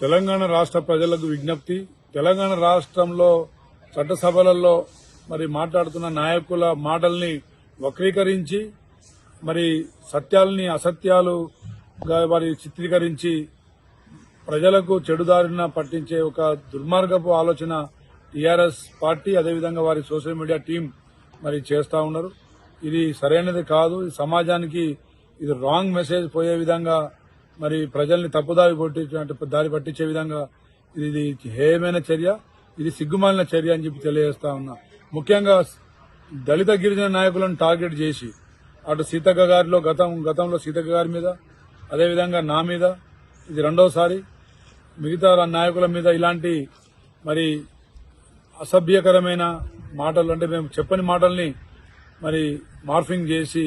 తెలంగాణ రాష్ట్ర ప్రజలకు విజ్ఞప్తి తెలంగాణ రాష్ట్రంలో చట్టసభలలో మరి మాట్లాడుతున్న నాయకుల మాటల్ని వక్రీకరించి మరి సత్యాలని అసత్యాలుగా వారి చిత్రీకరించి ప్రజలకు చెడుదారిన పట్టించే ఒక దుర్మార్గపు ఆలోచన టీఆర్ఎస్ పార్టీ అదేవిధంగా వారి సోషల్ మీడియా టీం మరి చేస్తా ఉన్నారు. ఇది సరైనది కాదు. సమాజానికి ఇది రాంగ్ మెసేజ్ పోయే విధంగా మరి ప్రజల్ని తప్పుదారి పట్టించే దారి పట్టించే విధంగా ఇది హేయమైన చర్య ఇది సిగ్గుమాలిన చర్య అని చెప్పి తెలియజేస్తా ఉన్నా. ముఖ్యంగా దళిత గిరిజన నాయకులను టార్గెట్ చేసి అటు సీతక్క గారిలో గతం గతంలో సీతక్క గారి మీద అదేవిధంగా నా మీద ఇది రెండోసారి మిగతా నాయకుల మీద ఇలాంటి మరి అసభ్యకరమైన మాటలు అంటే మేము చెప్పని మాటల్ని మరి మార్ఫింగ్ చేసి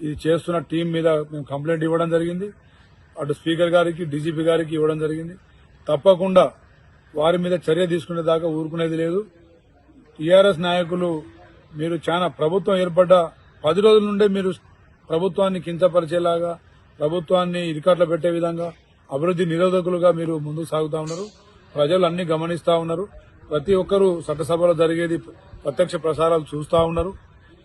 ఇది చేస్తున్న టీం మీద మేము కంప్లైంట్ ఇవ్వడం జరిగింది. అటు స్పీకర్ గారికి డీజీపీ గారికి ఇవ్వడం జరిగింది. తప్పకుండా వారి మీద చర్య తీసుకునే దాకా ఊరుకునేది లేదు. టీఆర్ఎస్ నాయకులు మీరు చాలా ప్రభుత్వం ఏర్పడ్డ పది రోజుల నుండే మీరు ప్రభుత్వాన్ని కించపరిచేలాగా ప్రభుత్వాన్ని ఇరికాట్లో పెట్టే విధంగా అభివృద్ధి నిరోధకులుగా మీరు ముందుకు సాగుతా ఉన్నారు. ప్రజలు అన్ని గమనిస్తా ఉన్నారు. ప్రతి ఒక్కరూ చట్టసభలో జరిగేది ప్రత్యక్ష ప్రసారాలు చూస్తా ఉన్నారు.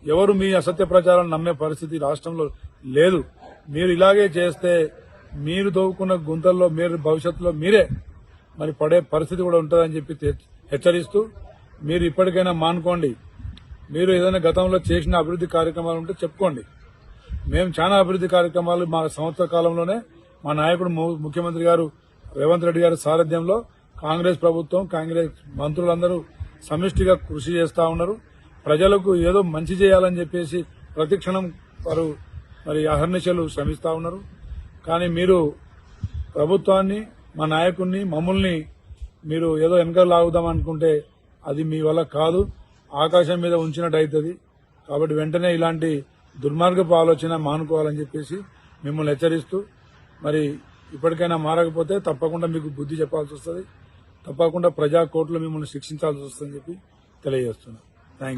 ఎవరు మీ అసత్య ప్రచారాలు నమ్మే పరిస్థితి రాష్ట్రంలో లేదు. మీరు ఇలాగే చేస్తే మీరు తవ్వుకున్న గుంతల్లో మీరు భవిష్యత్తులో మీరే మరి పడే పరిస్థితి కూడా ఉంటుందని చెప్పి హెచ్చరిస్తూ మీరు ఇప్పటికైనా మానుకోండి. మీరు ఏదైనా గతంలో చేసిన అభివృద్ధి కార్యక్రమాలు ఉంటే చెప్పుకోండి. మేము చాలా అభివృద్ధి కార్యక్రమాలు మా సంవత్సర కాలంలోనే మా నాయకుడు ము- ముఖ్యమంత్రి గారు రేవంత్ రెడ్డి గారి సారథ్యంలో కాంగ్రెస్ ప్రభుత్వం కాంగ్రెస్ మంత్రులందరూ సమిష్టిగా కృషి చేస్తూ ఉన్నారు. ప్రజలకు ఏదో మంచి చేయాలని చెప్పేసి ప్రతిక్షణం వారు మరి అహర్నిశలు శ్రమిస్తూ ఉన్నారు. కానీ మీరు ప్రభుత్వాన్ని మా నాయకుడిని మమ్మల్ని మీరు ఏదో వెనక లాగుదాం అనుకుంటే అది మీ వల్ల కాదు. ఆకాశం మీద ఉంచినట్టు అవుతుంది కాబట్టి వెంటనే ఇలాంటి దుర్మార్గపు ఆలోచన మానుకోవాలని చెప్పేసి మిమ్మల్ని హెచ్చరిస్తూ మరి ఇప్పటికైనా మారకపోతే తప్పకుండా మీకు బుద్ధి చెప్పాల్సి వస్తుంది. తప్పకుండా ప్రజా కోర్టులో మిమ్మల్ని శిక్షించాల్సి వస్తుందని చెప్పి తెలియజేస్తున్నాను. థ్యాంక్